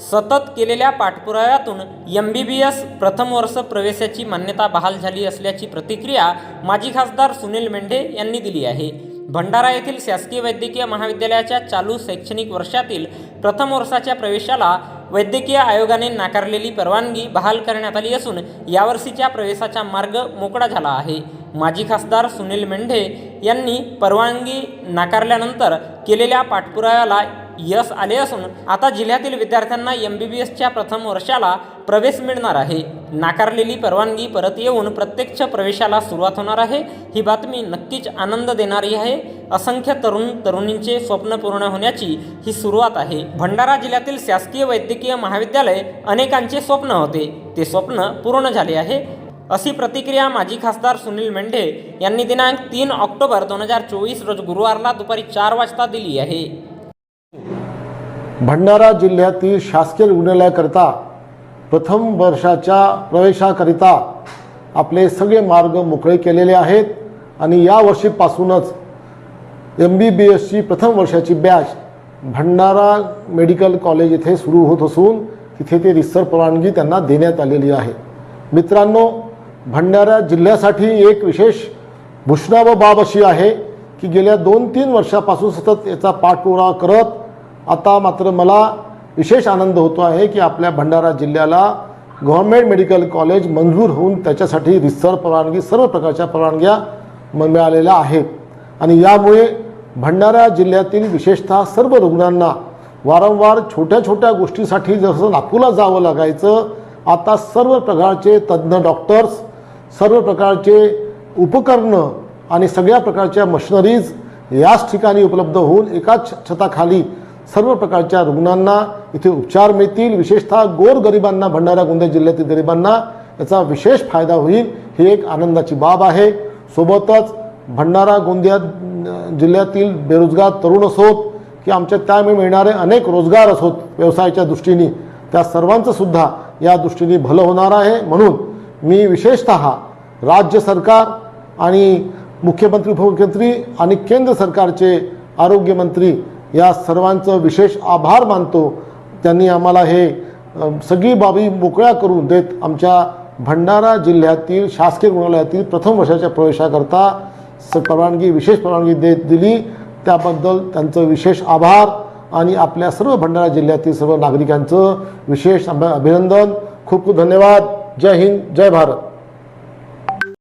सतत केलेल्या पाठपुराव्यातून एम बी बी एस प्रथम वर्ष प्रवेशाची मान्यता बहाल झाली असल्याची प्रतिक्रिया माजी खासदार सुनील मेंढे यांनी दिली आहे. भंडारा येथील शासकीय वैद्यकीय महाविद्यालयाच्या चालू शैक्षणिक वर्षातील प्रथम वर्षाच्या प्रवेशाला वैद्यकीय आयोगाने नाकारलेली परवानगी बहाल करण्यात आली असून यावर्षीच्या प्रवेशाचा मार्ग मोकळा झाला आहे. माजी खासदार सुनील मेंढे यांनी परवानगी नाकारल्यानंतर केलेल्या पाठपुराव्याला यश आले असून आता जिल्ह्यातील विद्यार्थ्यांना एम बी बी एसच्या प्रथम वर्षाला प्रवेश मिळणार आहे. नाकारलेली परवानगी परत येऊन प्रत्यक्ष प्रवेशाला सुरुवात होणार आहे. ही बातमी नक्कीच आनंद देणारी आहे. असंख्य तरुण तरुणींचे स्वप्न पूर्ण होण्याची ही सुरुवात आहे. भंडारा जिल्ह्यातील शासकीय वैद्यकीय महाविद्यालय अनेकांचे स्वप्न होते. ते स्वप्न पूर्ण झाले आहे. अशी प्रतिक्रिया माजी खासदार सुनील मेंढे यांनी दिनांक तीन ऑक्टोबर दोन हजार चोवीस रोज गुरुवारला दुपारी चार वाजता दिली आहे. भंडारा जिल्ह्यातील शासकीय रुग्णालयाकरिता प्रथम वर्षाच्या प्रवेशाकरिता आपले सगळे मार्ग मोकळे केलेले आहेत आणि या वर्षीपासूनच एम बी बी एसची प्रथम वर्षाची बॅच भंडारा मेडिकल कॉलेज येथे सुरू होत असून तिथे ते रिसर परवानगी त्यांना देण्यात आलेली आहे. मित्रांनो भंडारा जिल्ह्यासाठी एक विशेष भूषणावं बाब अशी आहे की गेल्या दोन तीन वर्षापासून सतत याचा पाठपुरावा करत आता मात्र मला विशेष आनंद होतो आहे की आपल्या भंडारा जिल्ह्याला गव्हर्मेंट मेडिकल कॉलेज मंजूर होऊन त्याच्यासाठी रिसर परवानगी सर्व प्रकारच्या परवानग्या म- मिळालेल्या आहेत. आणि यामुळे भंडारा जिल्ह्यातील विशेषतः सर्व रुग्णांना वारंवार छोट्या छोट्या गोष्टीसाठी जसं नागपूरला जावं लागायचं आता सर्व प्रकारचे तज्ज्ञ डॉक्टर्स सर्व प्रकारचे उपकरणं आणि सगळ्या प्रकारच्या मशिनरीज याच ठिकाणी उपलब्ध होऊन एकाच छताखाली सर्व प्रकारच्या रुग्णांना इथे उपचार मिळतील. विशेषतः गोरगरिबांना भंडारा गोंदिया जिल्ह्यातील गरिबांना याचा विशेष फायदा होईल ही एक आनंदाची बाब आहे. सोबतच भंडारा गोंदिया जिल्ह्यातील बेरोजगार तरुण असोत की आमच्या त्यामुळे मिळणारे अनेक रोजगार असोत व्यवसायाच्या दृष्टीने त्या सर्वांचं सुद्धा या दृष्टीने भलं होणार आहे. म्हणून मी विशेषतः राज्य सरकार आणि मुख्यमंत्री उपमुख्यमंत्री आणि केंद्र सरकारचे आरोग्यमंत्री या सर्वांचं विशेष आभार मानतो. त्यांनी आम्हाला हे सगळी बाबी मोकळ्या करून देत आमच्या भंडारा जिल्ह्यातील शासकीय रुग्णालयातील प्रथम वर्षाच्या प्रवेशाकरता स परवानगी विशेष परवानगी देत दिली. त्याबद्दल त्यांचं विशेष आभार आणि आपल्या सर्व भंडारा जिल्ह्यातील सर्व नागरिकांचं विशेष अभिनंदन. खूप खूप धन्यवाद. जय हिंद जय भारत.